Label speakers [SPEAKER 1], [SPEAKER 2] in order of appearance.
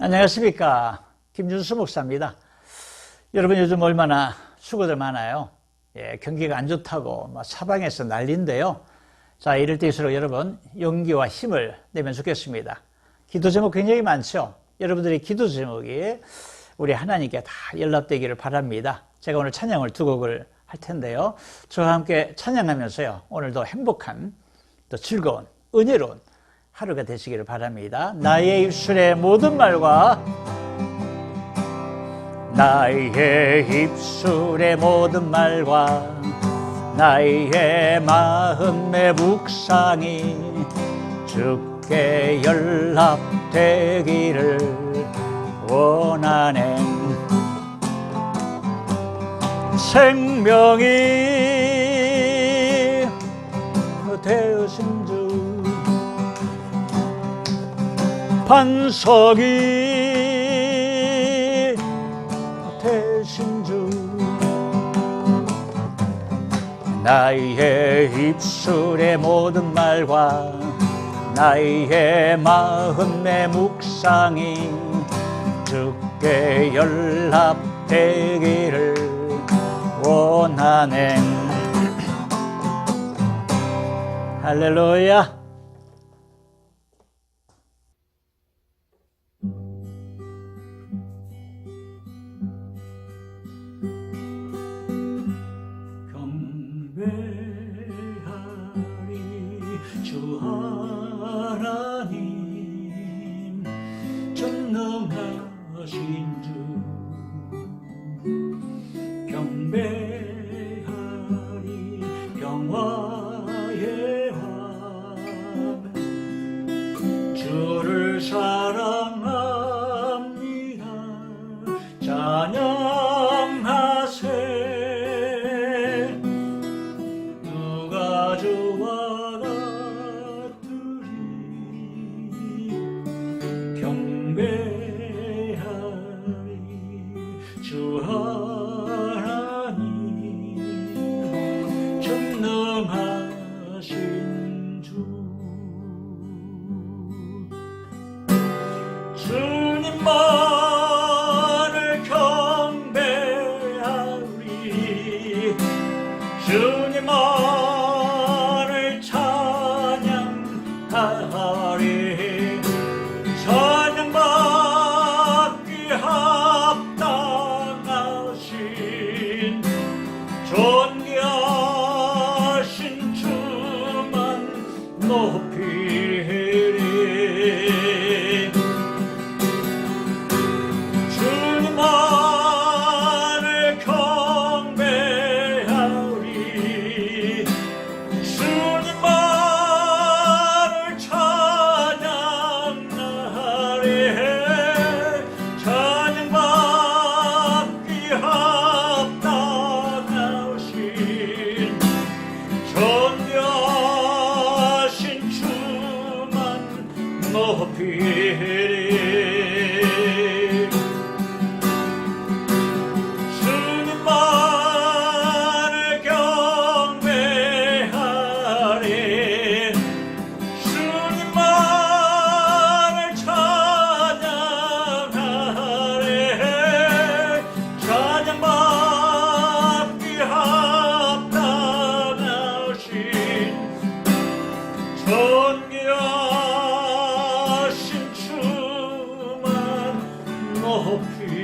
[SPEAKER 1] 안녕하십니까. 김준수 목사입니다. 여러분 요즘 얼마나 수고들 많아요. 예, 경기가 안 좋다고 막 사방에서 난리인데요. 자, 이럴 때일수록 여러분 용기와 힘을 내면 좋겠습니다. 기도 제목 굉장히 많죠. 여러분들의 기도 제목이 우리 하나님께 다 연락되기를 바랍니다. 제가 오늘 찬양을 두 곡을 할 텐데요. 저와 함께 찬양하면서요. 오늘도 행복한 또 즐거운 은혜로운 하루가 되시기를 바랍니다. 나의 입술의 모든 말과 나의 입술의 모든 말과 나의 마음의 묵상이 주께 연락되기를 원하네 생명이 반석이 되신 주 나의 입술의 모든 말과 나의 마음의 묵상이 주께 연락되기를 원하네. 할렐루야 주 하나님 전능하신 주 경배하리 평화의 왕 주를 사 주님만을 경배하리. 주님만을 찬양하리. 찬양받기 합당하신 존귀하신 주만 높이 주만 높이리